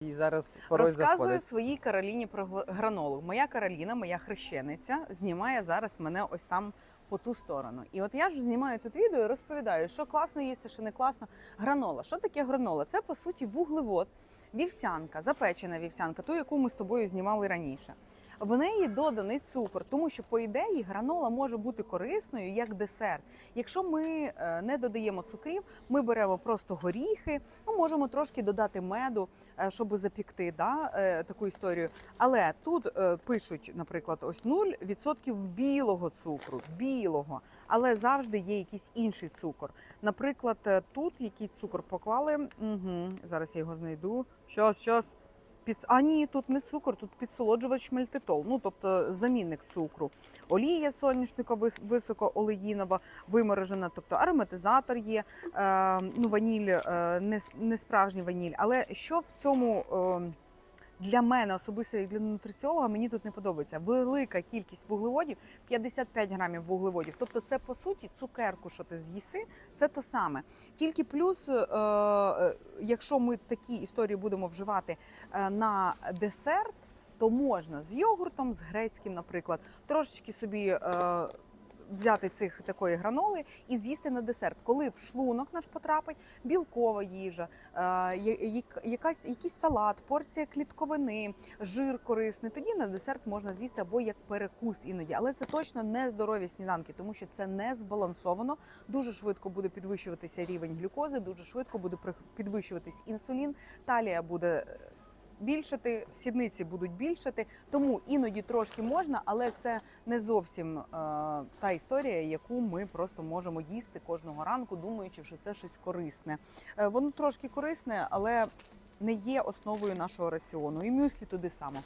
І зараз порой Розказую заходить. своїй Кароліні про гранолу. Моя Кароліна, моя хрещениця, знімає зараз мене ось там по ту сторону. І от я ж знімаю тут відео і розповідаю, що класно їсти, що не класно. Гранола. Що таке гранола? Це по суті вуглевод, вівсянка, запечена вівсянка, ту, яку ми з тобою знімали раніше. В неї доданий цукор, тому що по ідеї гранола може бути корисною як десерт. Якщо ми е, не додаємо цукрів, ми беремо просто горіхи, ну можемо трошки додати меду, е, щоб запікти да, е, таку історію. Але тут пишуть, наприклад, ось 0% білого цукру, білого, але завжди є якийсь інший цукор. Наприклад, тут який цукор поклали. Угу, зараз я його знайду. Щас, щас. Під... А ні, тут не цукор, тут підсолоджувач мальтитол, ну тобто замінник цукру. Олія соняшникова високоолеїнова, виморожена, тобто ароматизатор є, е, ну ваніль, е, не, справжній ваніль. Але що в цьому е, для мене особисто як для нутриціолога мені тут не подобається. Велика кількість вуглеводів, 55 грамів вуглеводів. Тобто, це по суті цукерку, що ти з'їси, це то саме. Тільки плюс, е, е, якщо ми такі історії будемо вживати е, на десерт, то можна з йогуртом, з грецьким, наприклад, трошечки собі. Е, Взяти цих такої граноли і з'їсти на десерт, коли в шлунок наш потрапить білкова їжа, е, як- якась якийсь салат, порція клітковини, жир корисний. Тоді на десерт можна з'їсти або як перекус іноді, але це точно не здорові сніданки, тому що це не збалансовано. Дуже швидко буде підвищуватися рівень глюкози, дуже швидко буде підвищуватись інсулін, талія буде. Більшати, сідниці будуть більшати, тому іноді трошки можна, але це не зовсім е, та історія, яку ми просто можемо їсти кожного ранку, думаючи, що це щось корисне. Е, воно трошки корисне, але не є основою нашого раціону. І мюслі туди само.